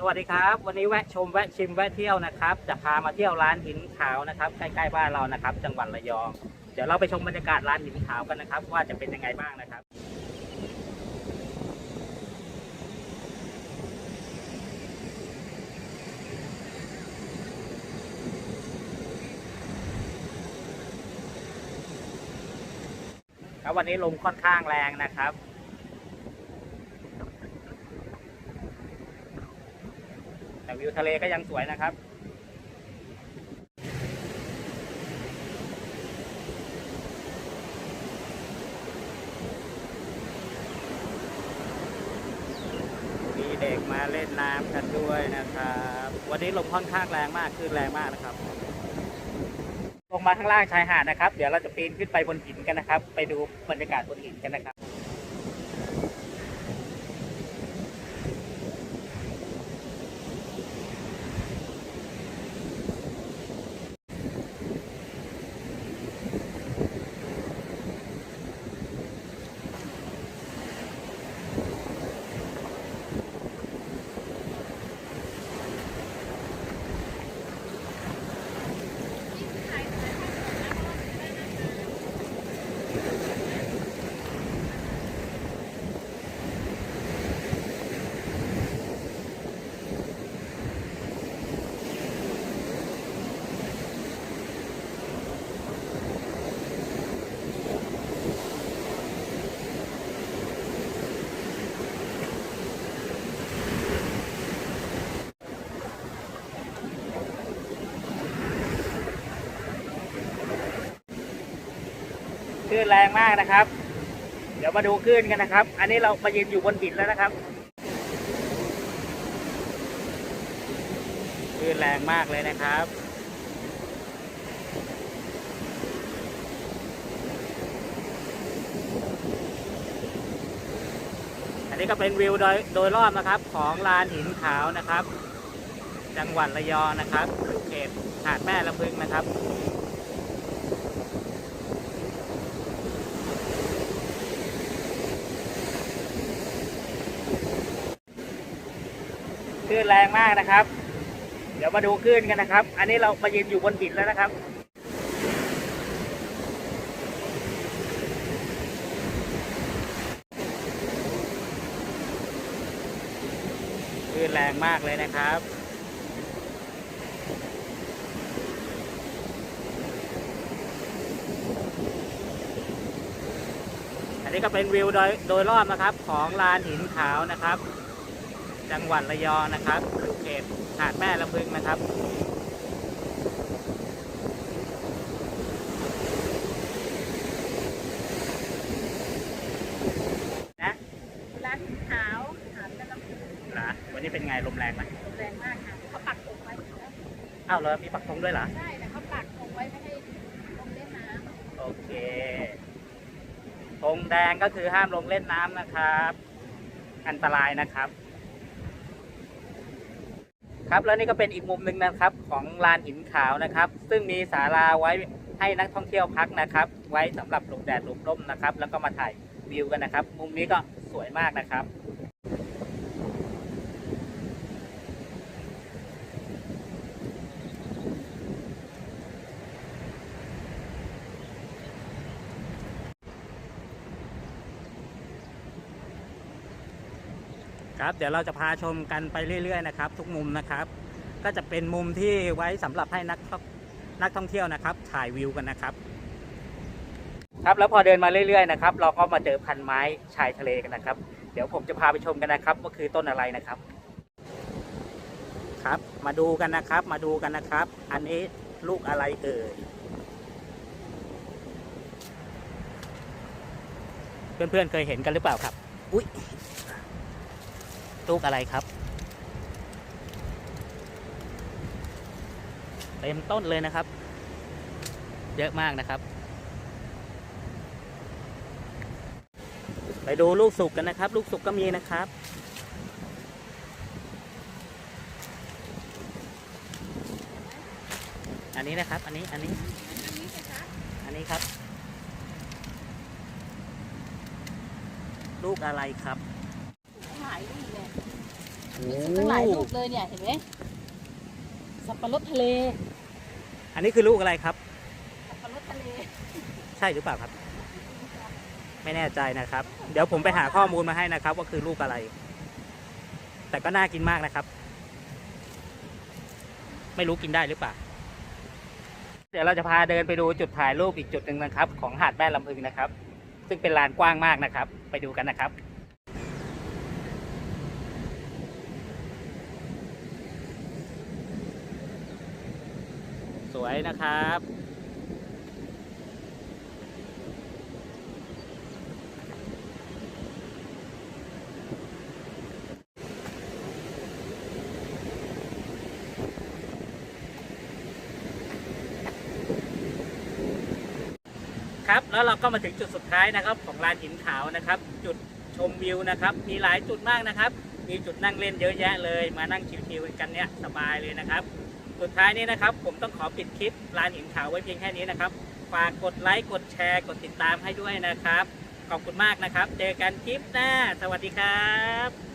สวัสดีครับ วันนี้แวะชมแวะชิมแวะเที่ยวนะครับ จะพามาเที่ยวร้านหินขาวนะครับ ใกล้ๆบ้านเรานะครับ จังหวัดระยอง เดี๋ยวเราไปชมบรรยากาศร้านหินขาวกันนะครับ ว่าจะเป็นยังไงบ้างนะครับครับวันนี้ลมค่อนข้างแรงนะครับ แต่ วิวทะเลก็ยังสวยนะครับ มีเด็กมาเล่นน้ำกันด้วยนะครับ วันนี้ลมค่อนข้างแรงมากคลื่นแรงมากนะครับ ลงมาข้างล่างชายหาดนะครับ เดี๋ยวเราจะปีนขึ้นไปบนหินกันนะครับ ไปดูบรรยากาศบนหินกันนะครับ คลื่นแรงมากนะครับ เดี๋ยวมาดูคลื่นกันนะครับ อันนี้เรามายืนอยู่บนหินแล้วนะครับคลื่นแรงมากเลยนะครับอันนี้ก็เป็นวิวโดยโดยรอบนะครับของลานหินขาวนะครับ จังหวัดระยองนะครับเขตหาดแม่ลำพึงนะครับ คลื่นแรงมากนะครับ เดี๋ยวมาดูคลื่นกันนะครับ อันนี้เรามายืนอยู่บนหินแล้วนะครับคลื่นแรงมากเลยนะครับอันนี้ก็เป็นวิวโดยโดยรอบนะครับของลานหินขาวนะครับ จังหวัดระยองนะครับอยู่เขตหาดแม่ลำพึงนะครับนะร้านขาวหาดกระลำพูนะวันนี้เป็นไงลมแรงไหมแรงมากค่ะเขาปักธงไว้นะอ้าวเหรอมีปักธงด้วยเหรอใช่แต่เขาปักธงไว้ไม่ให้ลงเล่นน้โอเคธงแดงก็คือห้ามลงเล่นน้ำนะครับ อันตรายนะครับ ครับแล้วนี่ก็เป็นอีกมุมหนึ่งนะครับของลานหินขาวนะครับ ซึ่งมีศาลาไว้ให้นักท่องเที่ยวพักนะครับ ไว้สำหรับหลบแดดหลบร่มนะครับ แล้วก็มาถ่ายวิวกันนะครับ มุมนี้ก็สวยมากนะครับ ครับเดี๋ยวเราจะพาชมกันไปเรื่อยๆนะครับ ทุกมุมนะครับ ก็จะเป็นมุมที่ไว้สำหรับให้นักท่องนักท่องเที่ยวนะครับ ถ่ายวิวกันนะครับ ครับแล้วพอเดินมาเรื่อยๆนะครับ เราก็มาเจอพันไม้ชายทะเลกันนะครับ เดี๋ยวผมจะพาไปชมกันนะครับว่าคือต้นอะไรนะครับ ครับมาดูกันนะครับ มาดูกันนะครับ อันนี้ลูกอะไรเอ่ยเพื่อนๆเคยเห็นกันหรือเปล่าครับ อุ้ย ลูกอะไรครับ เต็มต้นเลยนะครับ เยอะมากนะครับ ไปดูลูกสุกกันนะครับ ลูกสุกก็มีนะครับอันนี้นะครับ อันนี้ อันนี้ อันนี้ครับ ลูกอะไรครับ หลายลูกเลยมีสุดตั้งหลายลูกเลยเนี่ยเห็นไหมสับปะรดทะเล อันนี้คือลูกอะไรครับ สับปะรดทะเล ใช่หรือเปล่าครับ ไม่แน่ใจนะครับ เดี๋ยวผมไปหาข้อมูลมาให้นะครับ ว่าคือลูกอะไร แต่ก็น่ากินมากนะครับ ไม่รู้กินได้หรือเปล่า เดี๋ยวเราจะพาเดินไปดูจุดถ่ายรูปอีกจุดหนึ่งนะครับ ของหาดแม่ลำพึงนะครับ ซึ่งเป็นลานกว้างมากนะครับ ไปดูกันนะครับ วยนะครับครับแล้วเราก็มาถึงจุดสุดท้ายนะครับของลานหินขาวนะครับ จุดชมวิวนะครับ มีหลายจุดมากนะครับ มีจุดนั่งเล่นเยอะแยะเลย มานั่งชิวๆกันเนี่ยสบายเลยนะครับ สุดท้ายนี้นะครับ ผมต้องขอปิดคลิปลานหินขาวไว้เพียงแค่นี้นะครับ ฝากกดไลค์ กดแชร์ กดติดตามให้ด้วยนะครับ ขอบคุณมากนะครับ เจอกันคลิปหน้า สวัสดีครับ